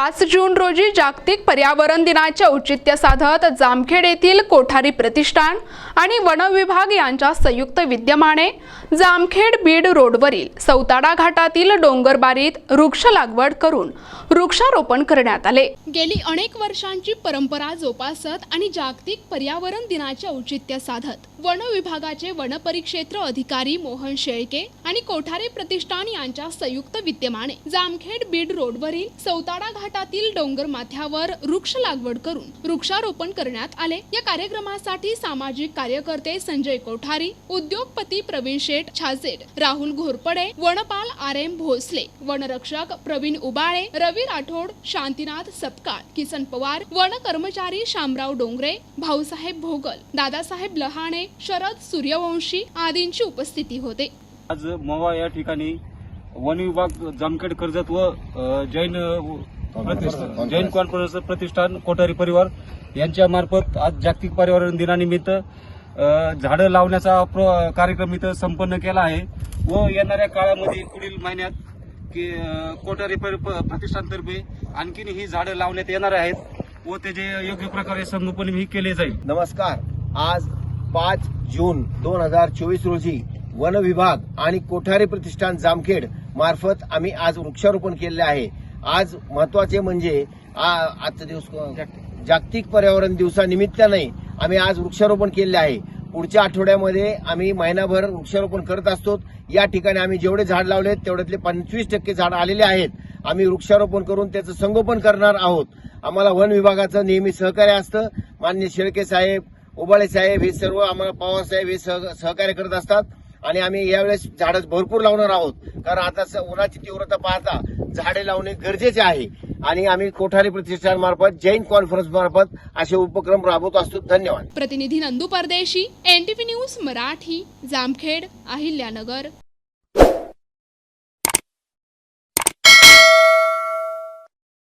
पाच जून रोजी जागतिक पर्यावरण दिनाचे औचित्य साधत जामखेड येथील कोठारी प्रतिष्ठान आणि वनविभाग यांच्या संयुक्त विद्यमाने जामखेड बीड रोडवरील सौताडा घाटातील डोंगरबारीत वृक्ष लागवड करून वृक्षारोपण करण्यात आले. गेली अनेक वर्षांची परंपरा जोपासत आणि जागतिक पर्यावरण दिनाचे औचित्य साधत वन विभागाचे वनपरिक्षेत्र अधिकारी मोहन शेळके आणि कोठारी प्रतिष्ठान यांच्या संयुक्त विद्यमाने जामखेड बीड रोडवरील सौताडा घाट घाटातील डोंगर माथ्यावर वृक्ष लागवड करून वृक्षारोपण करण्यात आले. या कार्यक्रमासाठी सामाजिक कार्यकर्ते संजय कोठारी उद्योगपती प्रवीण शेठ छाजेड राहुल घोरपडे वनपाल आर एम भोसले वनरक्षक प्रवीण उबाळे रवी राठोड शांतीनाथ सपकाळ किसन पवार वन कर्मचारी शामराव डोंगरे भाऊसाहेब भोगल दादासाहेब लहाणे शरद सूर्यवंशी आदींची उपस्थिती होते. आज मोवा या ठिकाणी वन विभाग जामखेड कर्जत व जैन प्रतिष्ठान. जैन कॉन्फरन्स प्रतिष्ठान कोठारी परिवार यांच्या मार्फत आज जागतिक पर्यावरण दिनानिमित्त झाडं लावण्याचा कार्यक्रम इथं संपन्न केला आहे. व येणाऱ्या काळामध्ये पुढील महिन्यात की कोठारी प्रतिष्ठानतर्फे आणखीन ही झाडं लावण्यात येणार आहेत व त्याचे योग्य प्रकारे संगोपन ही केले जाईल. नमस्कार. आज पाच जून दोन हजार चोवीस रोजी वन विभाग आणि कोठारी प्रतिष्ठान जामखेड मार्फत आम्ही आज वृक्षारोपण केले आहे. आज महत्त्वाचे म्हणजे आ- आजचा दिवस जागतिक. पर्यावरण दिवसानिमित्ताने आम्ही आज वृक्षारोपण केले आहे. पुढच्या आठवड्यामध्ये आम्ही महिनाभर वृक्षारोपण करत असतो. या ठिकाणी आम्ही जेवढे झाड लावले तेवढ्यातले पंचवीस टक्के झाड आलेले आहेत. आम्ही वृक्षारोपण करून त्याचं संगोपन करणार आहोत. आम्हाला वन विभागाचं नेहमी सहकार्य असतं. मान्य शेळके साहेब उबाळे साहेब हे सर्व आम्हाला पवार साहेब हे सह- सहकार्य करत असतात. आणि आम्ही यावेळेस झाडं भरपूर लावणार आहोत. कारण आता स- उन्हाची तीव्रता पाहता झाडे लावणे गरजेचे आहे. आणि आम्ही कोठारी प्रतिष्ठान मार्फत जैन कॉन्फरन्स मार्फत असे उपक्रम राबवत असतो. धन्यवाद. प्रतिनिधी नंदू परदेशी एनटीव्ही न्यूज मराठी जामखेड अहिल्यानगर.